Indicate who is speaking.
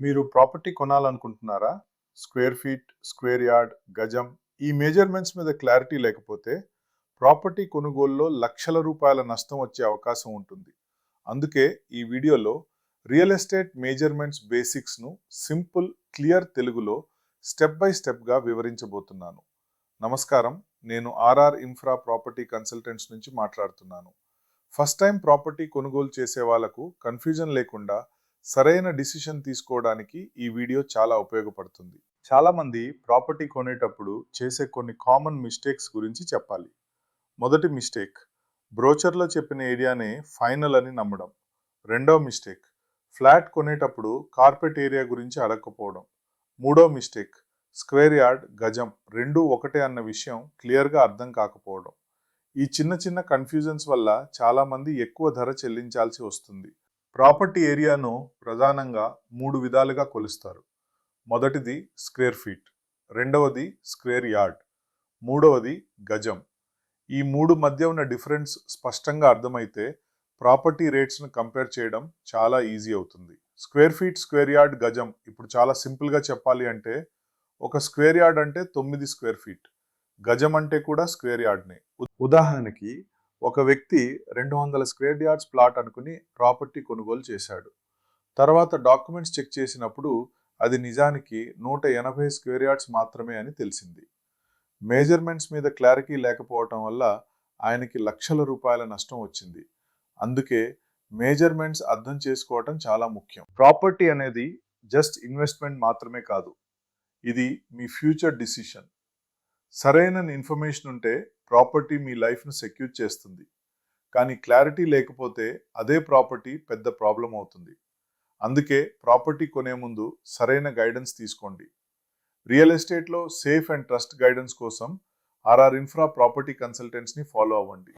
Speaker 1: మీరు ప్రాపర్టీ కొనాలనుకుంటున్నారా? Square feet square yard గజం ఈ మెజర్మెంట్స్ మీద క్లారిటీ లేకపోతే ప్రాపర్టీ కొనుగోలులో లక్షల రూపాయల నష్టం వచ్చే అవకాశం ఉంటుంది. అందుకే ఈ వీడియోలో రియల్ ఎస్టేట్ మేజర్మెంట్స్ బేసిక్స్ను సింపుల్ క్లియర్ తెలుగులో స్టెప్ బై స్టెప్గా వివరించబోతున్నాను. నమస్కారం. నేను ఆర్ఆర్ ఇన్ఫ్రా ప్రాపర్టీ కన్సల్టెంట్స్ నుంచి మాట్లాడుతున్నాను. ఫస్ట్ టైం ప్రాపర్టీ కొనుగోలు చేసే వాళ్ళకు కన్ఫ్యూజన్ లేకుండా సరైన డిసిషన్ తీసుకోవడానికి ఈ వీడియో చాలా ఉపయోగపడుతుంది. చాలా మంది ప్రాపర్టీ కొనేటప్పుడు చేసే కొన్ని కామన్ మిస్టేక్స్ గురించి చెప్పాలి. మొదటి మిస్టేక్ బ్రోచర్లో చెప్పిన ఏరియానే ఫైనల్ అని నమ్మడం. రెండో మిస్టేక్ ఫ్లాట్ కొనేటప్పుడు కార్పెట్ ఏరియా గురించి అడగకపోవడం. మూడో మిస్టేక్ స్క్వేర్ యార్డ్ గజం రెండు ఒకటే అన్న విషయం క్లియర్గా అర్థం కాకపోవడం. ఈ చిన్న చిన్న కన్ఫ్యూజన్స్ వల్ల చాలామంది ఎక్కువ ధర చెల్లించాల్సి వస్తుంది. ప్రాపర్టీ ఏరియాను ప్రధానంగా మూడు విధాలుగా కొలుస్తారు. మొదటిది స్క్వేర్ ఫీట్ రెండవది స్క్వేర్ యార్డ్ మూడవది గజం. ఈ మూడు మధ్య ఉన్న డిఫరెన్స్ స్పష్టంగా అర్థమైతే ప్రాపర్టీ రేట్స్ను కంపేర్ చేయడం చాలా ఈజీ అవుతుంది. స్క్వేర్ ఫీట్ స్క్వేర్ యార్డ్ గజం ఇప్పుడు చాలా సింపుల్గా చెప్పాలి అంటే ఒక స్క్వేర్ యార్డ్ అంటే తొమ్మిది స్క్వేర్ ఫీట్ గజం అంటే కూడా స్క్వేర్ యార్డ్నే. ఉదాహరణకి ఒక వ్యక్తి రెండు వందల స్క్వేర్ యార్డ్స్ ప్లాట్ అనుకుని ప్రాపర్టీ కొనుగోలు చేశాడు. తర్వాత డాక్యుమెంట్స్ చెక్ చేసినప్పుడు అది నిజానికి నూట ఎనభై స్క్వేర్ యార్డ్స్ మాత్రమే అని తెలిసింది. మేజర్మెంట్స్ మీద క్లారిటీ లేకపోవటం వల్ల ఆయనకి లక్షల రూపాయల నష్టం వచ్చింది. అందుకే మేజర్మెంట్స్ అర్థం చేసుకోవటం చాలా ముఖ్యం. ప్రాపర్టీ అనేది జస్ట్ ఇన్వెస్ట్మెంట్ మాత్రమే కాదు. ఇది మీ ఫ్యూచర్ డిసిషన్. సరైన ఇన్ఫర్మేషన్ ఉంటే ప్రాపర్టీ మీ లైఫ్ను సెక్యూర్ చేస్తుంది. కానీ క్లారిటీ లేకపోతే అదే ప్రాపర్టీ పెద్ద ప్రాబ్లం అవుతుంది. అందుకే ప్రాపర్టీ కొనే ముందు సరైన గైడెన్స్ తీసుకోండి. రియల్ ఎస్టేట్లో సేఫ్ అండ్ ట్రస్ట్ గైడెన్స్ కోసం ఆర్ఆర్ ఇన్ఫ్రా ప్రాపర్టీ కన్సల్టెంట్స్ని ఫాలో అవ్వండి.